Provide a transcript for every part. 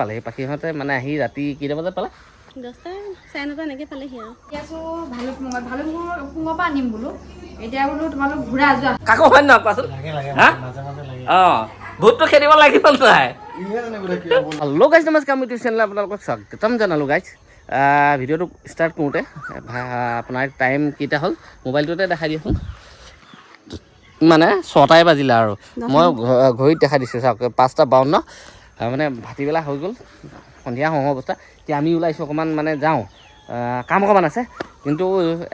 পালেহি পাখিহঁতে মানে আহি ৰাতি কেইটা বজাত পালে? দহটা চাৰে নটা এনেকৈ পালেহি আৰু। এতিয়া আছো ভালুকপুঙত ভালুকপুঙৰ পুঙৰ পৰা আনিম বোলো। এতিয়া বোলো তোমালোক ঘূৰা যোৱা। কাকো হয় নহয় কোৱাচোন? হা? অঁ ভূতটো খেদিব লাগিব নাই? হেল্ল' গাইজ নমস্কাৰ মই ইউটিউব চেনেল আপোনালোকক স্বাগতম জনালোঁ গাইজ ভিডিঅ'টো ষ্টাৰ্ট কৰোঁতে আপোনাৰ টাইম কেইটা হ'ল? মোবাইলটোতে দেখাই দিয়াচোন মানে ছটাই বাজিলে আৰু। মই ঘড়ীত দেখাই দিছোঁ চাওক পাঁচটা বাৱন্ন। মানে ভাটিবেলা হৈ গ'ল সন্ধিয়া হওঁ অৱস্থা এতিয়া আমি ওলাইছোঁ অকণমান মানে যাওঁ। কাম অকণমান আছে কিন্তু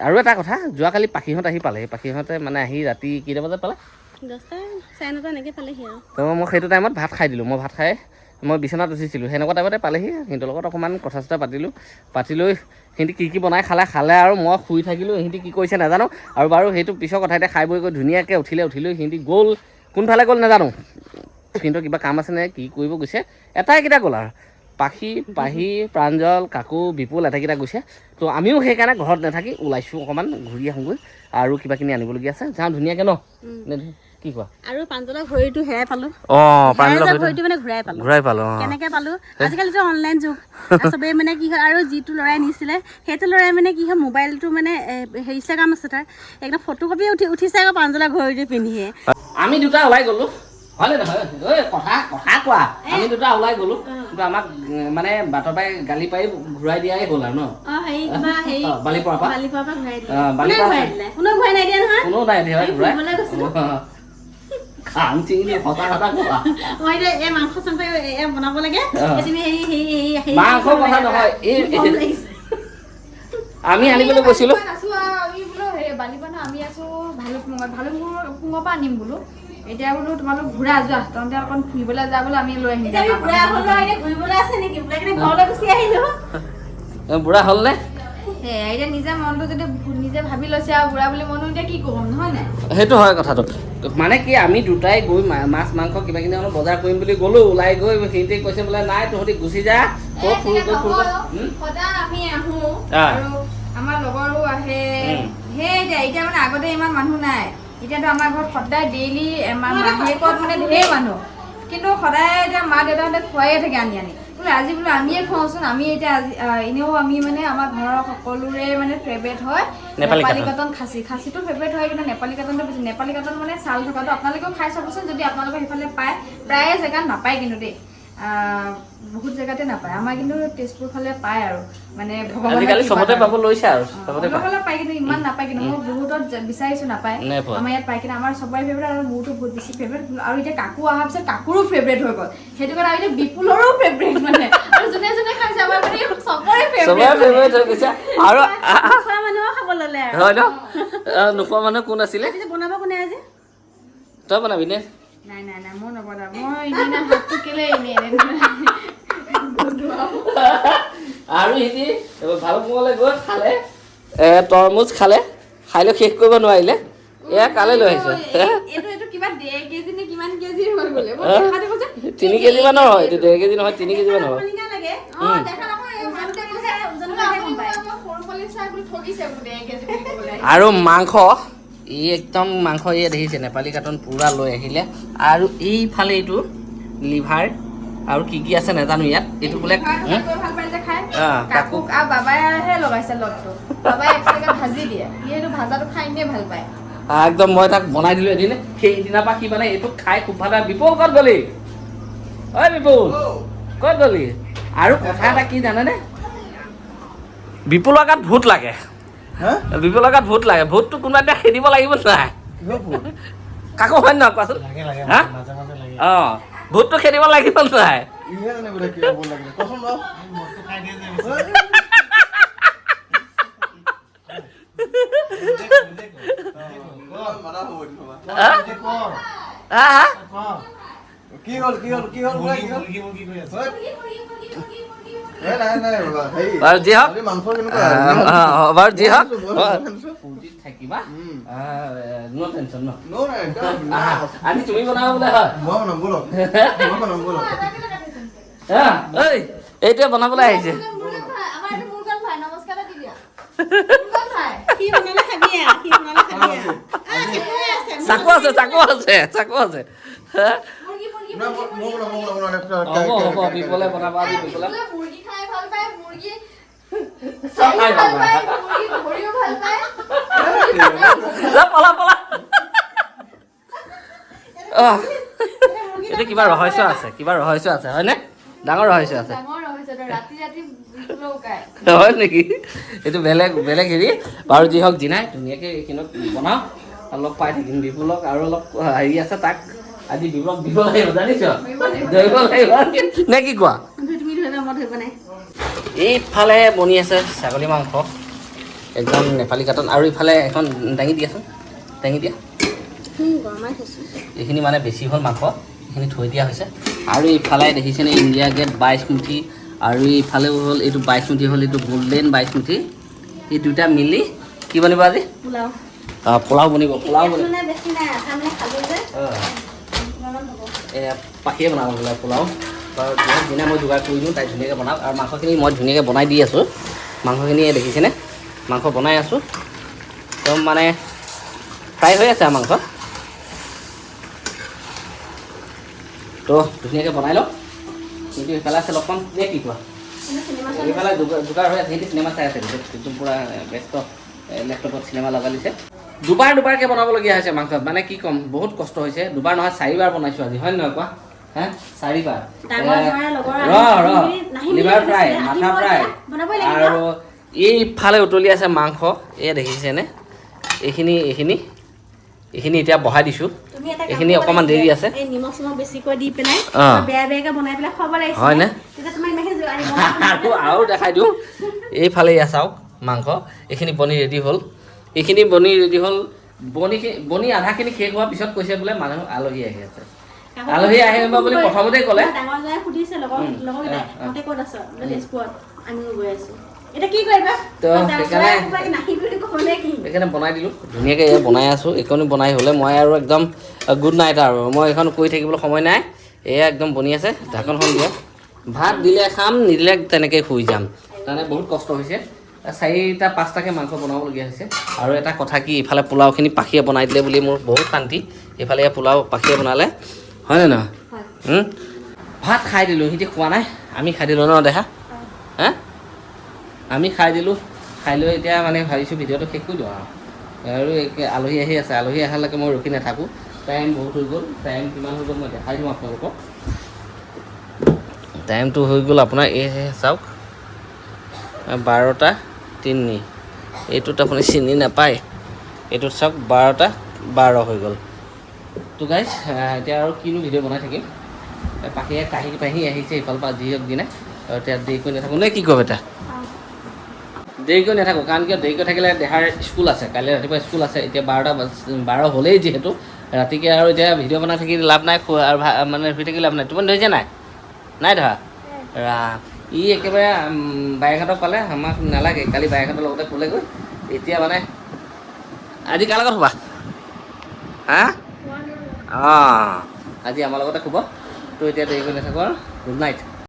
আৰু এটা কথা যোৱাকালি পাখিহঁত আহি পালেহি পাখিহঁতে মানে আহি ৰাতি কেইটা বজাত পালে? তো মই সেইটো টাইমত ভাত খাই দিলোঁ মই ভাত খাই মই বিচনাত উঠিছিলোঁ সেনেকুৱা টাইমতে পালেহি সিহঁতৰ লগত অকণমান কথা চথা পাতিলোঁ পাতি লৈ সিহঁতি কি কি বনাই খালে খালে আৰু মই শুই থাকিলোঁ সিহঁতি কি কৰিছে নাজানো আৰু বাৰু সেইটো পিছৰ কথা এতিয়া খাই বৈ গৈ ধুনীয়াকৈ উঠিলে উঠিলৈ সিহঁতি গ'ল কোনফালে গ'ল নাজানো। সিহঁতৰ কিবা কাম আছে নে? কি কৰিব গৈছে? এটাইকেইটা গ'ল আৰু। পাখি পাহি প্ৰাঞ্জল কাকু বিপুল এটাইকেইটা গৈছে। তো আমিও সেইকাৰণে ঘৰত নাথাকি ওলাইছোঁ অকণমান ঘূৰি আহোঁগৈ। আৰু কিবা কিনি আনিবলগীয়া আছে। যাওঁ ধুনীয়াকৈ ন? কি কোৱা? আৰু পাঞ্জলৰ ঘড়ীটো হেৰাই পালোঁ। অঁ হেৰাই যোৱা মানে ঘূৰাই পালোঁ। ঘূৰাই পালোঁ কেনেকৈ পালোঁ? আজিকালিতো অনলাইন যুগ। চবেই মানে কি হয় আৰু যিটো ল'ৰাই নিছিলে সেইটো ল'ৰাই মানে কি হয় মোবাইলটো মানে হেৰি ইনষ্টাগ্ৰাম আছে তাৰ। একদম ফটো কপি উঠি উঠিছে আকৌ পাঞ্জলৰ ঘড়ীটো পিন্ধিয়ে। আমি দুটা ওলাই গ'লো। হয়নে নহয় ঐ কথা কথা কোৱা আমি দুটা ওলাই গ'লো কিন্তু আমাক মানে বাটৰ পৰাই গালি পাৰি ঘূৰাই দিয়াই গ'ল আৰু ন বালিপৰা পৰা ঘূৰাই আমি আনিবলৈ গৈছিলো পৰা আনিম বোলো এতিয়া বোলো তোমালোক ঘূৰা যোৱা তহঁতে অকণ ফুৰিবলৈ যা বোলো আমি লৈ আহিম বুঢ়া হ'ল এতিয়া ঘূৰিবলৈ আছে নেকি? বোলে কিনে ঘৰলৈ গুচি আহিলো। বুঢ়া হ'লনে? সেয়া এতিয়া নিজে মনটো যদি নিজে ভাবি লৈছে আৰু বুঢ়া বুলি মনো এতিয়া কি ক'ম নহয় নাই? সেইটো হয় কথাটো। মানে কি আমি দুটাই গৈ মাছ মাংস কিবা কিনি অলপ বজাৰ কৰিম বুলি গ'লো ওলাই গৈ সিহঁতে কৈছে বোলে নাই তহঁতি গুচি যা? সদায় আমি আহো। আৰু আমাৰ লগৰো আহে। সেই এতিয়া এতিয়া মানে আগতে ইমান মানুহ নাই। এতিয়াতো আমাৰ ঘৰত সদায় ডেইলি মাহেকত মানে ধেৰ মানুহ। কিন্তু সদায় এতিয়া মা দেউতাহঁতে খুৱাইয়ে থাকে আনি আনি। বোলে আজি বোলে আমিয়ে খুৱাওঁচোন আমি এতিয়া আজি এনেও আমি মানে আমাৰ ঘৰৰ সকলোৰে মানে ফেভৰেট হয়। নেপালী কাটন। খাচী। খাচীটো ফেভৰেট হয় কিন্তু নেপালী কাটনটো বেছি নেপালী কাটন মানে চাল থকাটো আপোনালোকেও খাই চাবচোন যদি আপোনালোকৰ সেইফালে পায় প্ৰায়ে জেগাত নাপায় কিন্তু দেই। বহুত জেগাতে নাপায়। আমাৰ কিন্তু তেজপুৰ ফালে পায় আৰু। মানে চবতে। পাব লৈছে আৰু চবতে পায় অলপ পায় কিন্তু ইমান নাপায় কিন্তু। মই বহুতত বিচাৰিছো নাপায়। আমাৰ ইয়াত পায় কিন্তু আমাৰ চবৰে ফেভৰেট আৰু মোৰতো বহুত বেছি ফেভৰেট আৰু এতিয়া কাকু অহাৰ পিছত কাকুৰো ফেভৰেট হৈ গ'ল। সেইটো কাৰণে আৰু এতিয়া বিপুলৰো ফেভৰেট মানে। আৰু যোনে যোনে খাইছে আমাৰ মানে চবৰে ফেভৰেট হৈ গৈছে। আৰু আ- আ- খোৱা মানুহো খাব ল'লে আৰু। হয় ন? আহ, নোখোৱা মানুহ কোন আছিলে? বনাব কোনে আজি? তই বনাবি নে? আৰু সিহঁতি ভাল গৈ খালে তৰমুজ খালে খাই লৈ শেষ কৰিব নোৱাৰিলে। এয়া কালে লৈ আহিছে। তিনি কেজি মানৰ হয় এইটো ডেৰ কেজি নহয় তিনি কেজি মানৰ হয়। আৰু মাংস ই একদম মাংস ইয়ে দেখিছে নেপালী কাৰ্টন পূৰা লৈ আহিলে। আৰু এইফালে এইটো লিভাৰ আৰু কি কি আছে নাজানো ইয়াত। এইটো বোলে খাই হুম? ভাল পাই যে খাই। অ, কাকুক আৰু বাবাইহে লগাইছে লগটো বাবাই এক্সট্ৰাকে ভাজি দিয়ে। সি সেইটো ভাজাটো খাই এনেই ভাল পায়। আহ, একদম মই তাক বনাই দিলোঁ এদিন। সেইদিনাৰ পৰা সি মানে এইটো খাই খুব ভাল পায়। বিপুল ক'ত গ'লি? ঐ বিপুল ক'ত গ'লি? আৰু কথা এটা কি জানেনে? বিপুলৰ গাত ভূত লাগে। হা? বিপুলৰ গাত ভূত লাগে ভূতটো কোনোবা এতিয়া খেদিব লাগিব নাই কাকো হয় নহয় কোৱাচোন অঁ ভূতটো খেদিব লাগিব নাই কি হ'ল কি হ'ল কি হ'ল বাৰু যি হওক। বাৰু যি হওক। হয়। এইটোৱে বনাবলৈ আহিছে। চাকু আছে চাকু আছে চাকু আছে। বনাবা আজি মুৰ্গী খাই ভাল পায় মুৰ্গী। চব খাই ভাল পায়। মুৰ্গী ধৰিও ভাল পায়। পলা পলা। এইটো কিবা ৰহস্য আছে কিবা ৰহস্য আছে হয়নে? ডাঙৰ ৰহস্য আছে। হয় নেকি? এইটো বেলেগ বেলেগ হেৰি। বাৰু যি হওক জিনাই ধুনীয়াকৈ এইখিনিত বনাওঁ অলপ পাই থাকিম বিপুলক আৰু অলপ হেৰি আছে তাক। আজি বিপুলক দিব লাগিব জানিছ। লাগিব নে কি কোৱা? এইফালে বনি আছে ছাগলী মাংস। একদম নেপালী কাটন আৰু ইফালে এখন দাঙি দিয়াচোন। দাঙি দিয়া। এইখিনি মানে বেছি হ'ল মাংস। এইখিনি থৈ দিয়া হৈছে। আৰু ইফালে দেখিছেনে ইণ্ডিয়া গেট বাইছ মুঠি। আৰু ইফালেও হ'ল এইটো বাইছ মুঠি হ'ল এইটো গল্ডেন বাইছ মুঠি। এই দুটা মিলি কি বনিব আজি? পোলাও। বনিব পোলাও বনিব। পাখিয়ে বনাব বোলে পোলাও। দিনা মই যোগাৰ কৰি দিওঁ, তাই ধুনীয়াকৈ বনাওক। আৰু মাংসখিনি মই ধুনীয়াকৈ বনাই দি আছোঁ। মাংসখিনি দেখিছেনে? মাংস বনাই আছোঁ। একদম মানে ফ্ৰাই হৈ আছে মাংস। তো, ধুনীয়াকৈ বনাই লওক কিন্তু এইফালে আছে লগ পাম নে কি কোৱা? এইফালে যোগাৰ হৈ আছে সিহঁতি চিনেমা চাই আছে। একদম পূৰা ব্যস্ত। লেপটপত চিনেমা লগাই দিছে। দুবাৰ দুবাৰকৈ বনাবলগীয়া হৈছে মাংস মানে কি ক'ম বহুত কষ্ট হৈছে। দুবাৰ নহয় চাৰিবাৰ বনাইছোঁ আজি। হয় নহয় কোৱা? হে? চাৰিবাৰ। ৰ ৰ। লিভাৰ ফ্ৰাই মাথা। আৰু এইফালে উতলি আছে মাংস। এয়া দেখিছেনে এইখিনি এইখিনি এইখিনি এতিয়া বহাই দিছোঁ। এইখিনি অকণমান দেৰি আছে। হয়নে? আৰু আৰু দেখাই দিওঁ। এইফালে এয়া চাওক মাংস। এইখিনি বনি ৰেডি হ'ল। এইখিনি বনি ৰেডি হ'ল। বনিখিনি বনি আধাখিনি শেষ হোৱাৰ পিছত কৈছে বোলে মানুহ আলহী আহি আছে। আলহী আহিব বুলি প্ৰথমতে ক'লে। ডাঙৰ সুধিছে লগৰ লগৰকেইটাই অঁ, অঁ। তহঁতে ক'ত আছ? বোলে তেজপুৰত। আমিও গৈ আছো। এতিয়া কি কৰিবা? তো সেইকাৰণে- বনাই দিলোঁ। ধুনীয়াকৈ এয়া বনাই আছোঁ। এইকণি বনাই হ'লে মই আৰু একদম গুড নাইট আৰু। মই এইখন কৰি থাকিবলৈ সময় নাই। এয়া একদম বনি আছে। ঢাকনখন দিয়া ভাত দিলে খাম নিদিলে তেনেকৈ শুই যাম। তাৰমানে বহুত কষ্ট হৈছে। চাৰিটা পাঁচটাকৈ মাংস বনাবলগীয়া হৈছে। আৰু এটা কথা কি ইফালে পোলাওখিনি পাখিয়ে বনাই দিলে বুলি মোৰ বহুত শান্তি। এইফালে পোলাও পাখিয়ে বনালে। হয়নে নহয়? ভাত খাই দিলোঁ সিহঁতি খোৱা নাই। আমি খাই দিলোঁ ন দেখা হা? আমি খাই দিলোঁ। খাই লৈ এতিয়া মানে ভাবিছোঁ ভিডিঅ'টো শেষ কৰি দিওঁ আৰু। আৰু আলহী আহি আছে। আলহী অহালৈকে মই ৰখি নাথাকোঁ। টাইম বহুত হৈ গ'ল। টাইম কিমান হৈ গ'ল মই দেখাই দিওঁ আপোনালোকক। টাইমটো হৈ গ'ল আপোনাৰ এই চাওক। বাৰটা। তিনি এইটোত আপুনি চিনি নাপায়। এইটোত চাওক বাৰটা বাৰ হৈ গ'ল। তো গাইজ এতিয়া আৰু কিনো ভিডিঅ' বনাই থাকিম। এ, পাখিয়ে কাহি পাহি আহিছে ইফালৰ পৰা যি হওক দিনে আৰু এতিয়া দেৰি কৰি নাথাকোঁ। নে কি ক'ব এটা দেৰিকৈ নাথাকোঁ কাৰণ কিয় দেৰিকৈ থাকিলে দেহাৰ স্কুল আছে। কাইলৈ ৰাতিপুৱা স্কুল আছে। এতিয়া বাৰটা বাৰ হ'লেই যিহেতু। ৰাতিকৈ আৰু এতিয়া ভিডিঅ' বনাই থাকি লাভ নাই আৰু মানে শুই থাকি লাভ নাই। তোমাৰ ধৰিছে নাই? নাই ধৰা? ৰা ই একেবাৰে উম, বাইকহঁতক পালে আমাক নালাগে কালি বাইকহঁতৰ লগতে শুলেগৈ এতিয়া মানে আজি কাৰ লগত শুবা? হা? অঁ আজি আমাৰ লগতে শুব। তো এতিয়া দেৰি কৰি নাথাকোঁ আৰু। Good night